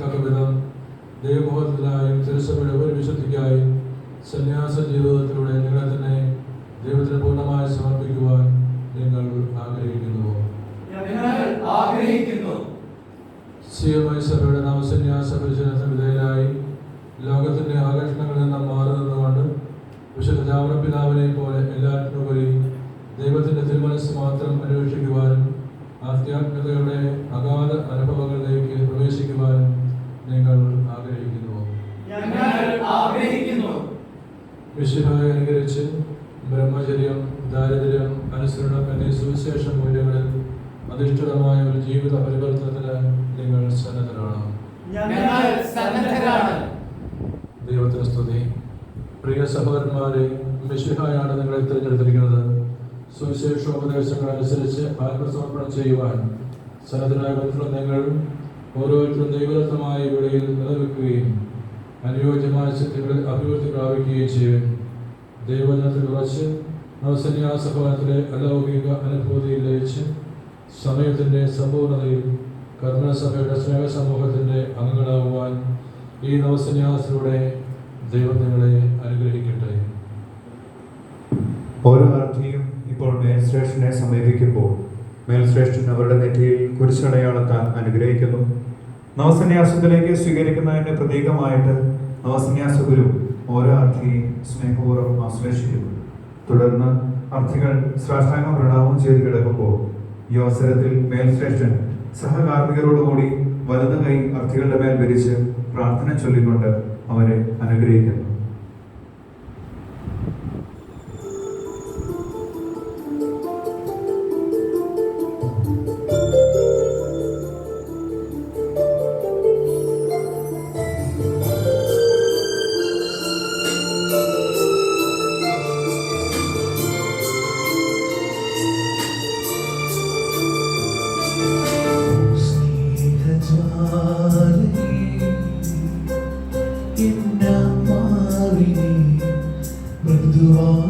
വിധം ദൈവബോധത്തിനായും തിരുസഭയുടെ ഒരു വിശുദ്ധിക്കായും സന്യാസ ജീവിതത്തിലൂടെ നിങ്ങളെ തന്നെ ദൈവത്തിന് പൂർണമായി സമർപ്പിക്കുവാൻ നിങ്ങൾ ആഗ്രഹിക്കുന്നുവോ? ഞങ്ങൾ ആഗ്രഹിക്കുന്നു. സിയമായി സഭയുടെ നവസന്യാസ പരിചരണത്തിന് വിധേയരായി ലോകത്തിന്റെ ആകർഷണങ്ങളിൽ നിന്നും മാറി നിന്നുകൊണ്ട് വിശുദ്ധ ജാവന പിതാവിനെ പോലെ എല്ലാറ്റിനുപരി ദൈവത്തിന്റെ തിരുമനസ് മാത്രം അന്വേഷിക്കുവാനും ആധ്യാത്മികതയുടെ അഗാധ അനുഭവങ്ങളിലേക്ക് പ്രവേശിക്കുവാനും നിങ്ങൾ ആഗ്രഹിക്കുന്നുവോ ഞങ്ങൾ ആഗ്രഹിക്കുന്നു വിശുദ്ധായി അനുകരിച്ച് ബ്രഹ്മചര്യം ദാരിദ്ര്യം അനുസരണം എന്നീ സുവിശേഷ മൂല്യങ്ങളിൽ അധിഷ്ഠിതമായ ഒരു ജീവിത പരിവർത്തനത്തിന് നിങ്ങൾ സന്നദ്ധരാണ്. ദൈവത്തിന് സ്തുതി. പ്രിയ സഹോദരന്മാരെ മിശിഹായാണ് നിങ്ങളെ തിരഞ്ഞെടുത്തിരിക്കുന്നത്. സുവിശേഷോപദേശങ്ങൾ അനുസരിച്ച് ആത്മസമർപ്പണം ചെയ്യുവാൻ സന്നദ്ധരായ നിങ്ങൾ ഓരോരുത്തരും ദൈവദത്തമായ വിളിയിൽ നിലനിൽക്കുകയും അനുയോജ്യമായ ശക്തികളിൽ അഭിവൃദ്ധി പ്രാപിക്കുകയും ചെയ്യും. ദൈവജനത്തിൽ ഉറച്ച് നവസന്യാസ ഭവനത്തിലെ അലൗകിക അനുഭൂതിയിൽ ലയിച്ച് സമയത്തിന്റെ സമ്പൂർണതയിൽ കർമ്മസഭയുടെ സ്നേഹ സമൂഹത്തിന്റെ ഈ നവസന്യാസത്തിലൂടെ ദൈവം നിങ്ങളെ അനുഗ്രഹിക്കട്ടെ. ഓരോ അർത്ഥിയും ഇപ്പോൾ മേൽശ്രേഷ്ഠനെ സമീപിക്കുമ്പോൾ മേൽശ്രേഷ്ഠൻ അവരുടെ നെറ്റിയിൽ കുരിശടയാളത്താൻ അനുഗ്രഹിക്കുന്നു. നവസന്യാസത്തിലേക്ക് സ്വീകരിക്കുന്നതിന്റെ പ്രതീകമായിട്ട് നവസന്യാസ ഗുരു ഓരോ അർത്ഥിയെയും സ്നേഹപൂർവം ആശ്ലേഷിക്കുന്നു. തുടർന്ന് അർത്ഥികൾ സാഷ്ടാംഗ പ്രണാമം ചെയ്ത് കിടക്കുമ്പോൾ ഈ അവസരത്തിൽ മേൽശ്രേഷ്ഠൻ സഹകാർമ്മികരോടുകൂടി വലതു കൈ അർത്ഥികളുടെ മേൽ വിരിച്ച് പ്രാർത്ഥന ചൊല്ലിക്കൊണ്ട് അവരെ അനുഗ്രഹിക്കുന്നു. through all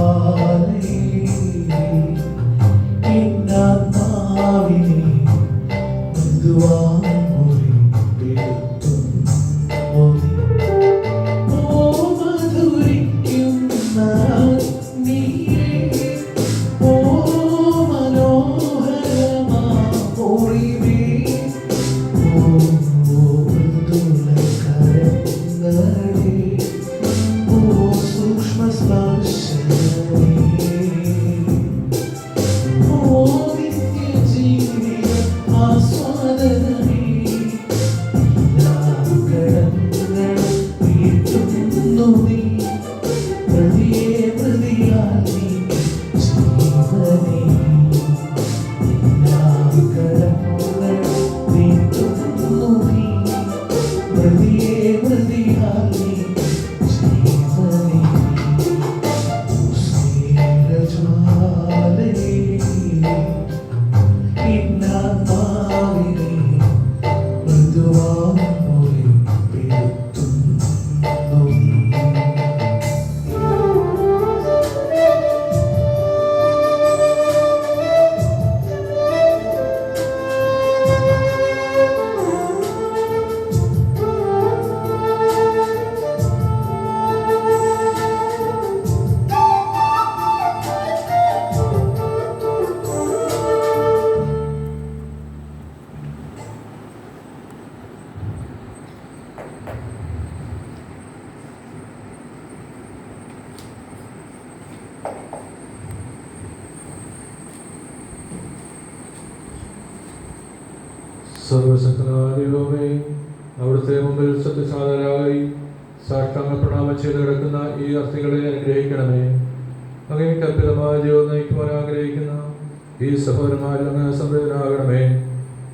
സർവശക്തനായ ദൈവമേ അവിടുത്തെ മുമ്പിൽ സത്യസാധരായി സാഷ്ടാംഗ പ്രണാമം ചെയ്ത് കിടക്കുന്ന ഈ അർത്ഥികളെ അനുഗ്രഹിക്കണമേ. അങ്ങേ കൽപ്പിതമായ ജീവൻ നയിക്കുവാൻ ആഗ്രഹിക്കുന്ന ഈ സഹോദരന്മാരിൽ അങ്ങ് സംവേദനാകണമേ.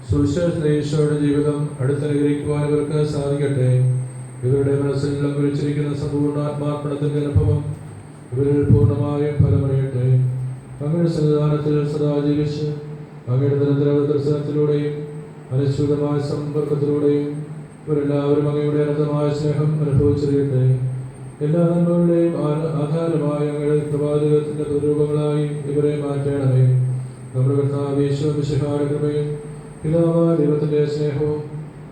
സുവിശേഷ ഈശോയുടെ ജീവിതം അടുത്തനുഗ്രഹിക്കുവാൻ ഇവർക്ക് സാധിക്കട്ടെ. ഇവരുടെ മനസ്സിൽ ലംഘിച്ചിരിക്കുന്ന സമ്പൂർണ ആത്മാർപ്പണത്തിന്റെ അനുഭവം ഇവരിൽ പൂർണമായും ഫലമറിയട്ടെ. അങ്ങയുടെ സന്നിധാനത്തിൽ സദാ ജീവിച്ച് അങ്ങയുടെ നിരന്തര ദർശനത്തിലൂടെയും അനുശ്രിതമായ സമ്പർക്കത്തിലൂടെയും ഇവരെല്ലാവരും അങ്ങയുടെ അനന്തമായ സ്നേഹം അനുഭവിച്ചറിയട്ടെ. എല്ലാ നന്മകളുടെയും ആധാരമായ അങ്ങയുടെ പ്രവാചകത്തിന്റെ പ്രതിരൂപങ്ങളായി ഇവരെ മാറ്റേണമേ. നമ്മുടെ കർത്താവ് ഈശോ മിശിഹായുടെ കൃപയും പിതാവായ ദൈവത്തിന്റെ സ്നേഹവും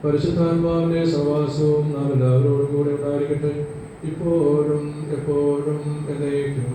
പരിശുദ്ധാത്മാവിന്റെ സഹവാസവും നാം എല്ലാവരോടും കൂടെ ഉണ്ടായിരിക്കട്ടെ. ഇപ്പോഴും എപ്പോഴും എന്നേക്കും.